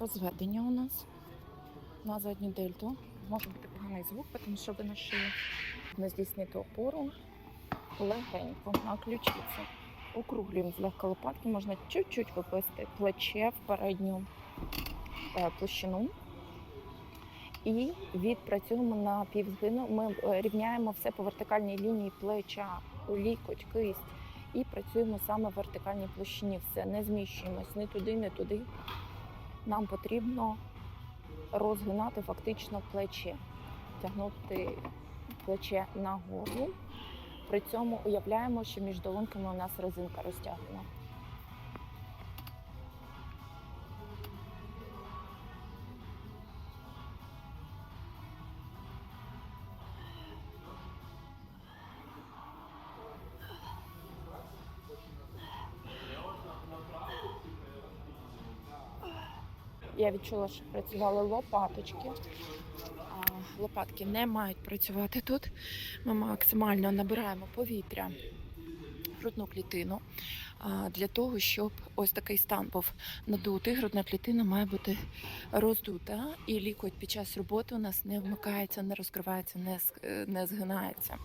Розведення у нас на задню дельту. Може бути поганий звук, тому що ви на шиї. Не здійснити опору легенько на ключиці. Округлюємо злегка лопатки, можна чуть-чуть виписати плече в передню е, площину. І відпрацюємо на півзгину. Ми е, рівняємо все по вертикальній лінії плеча, лікоть, кисть. І працюємо саме в вертикальній площині. Все, не зміщуємось ні туди, ні туди. Нам потрібно розгинати фактично плече, тягнути плече нагору. При цьому уявляємо, що між долонками у нас резинка розтягнена. Я відчула, що працювали лопаточки. Лопатки не мають працювати тут. Ми максимально набираємо повітря в грудну клітину для того, щоб ось такий стан був надутий. Грудна клітина має бути роздута, і лікоть під час роботи у нас не вмикається, не розкривається, не згинається.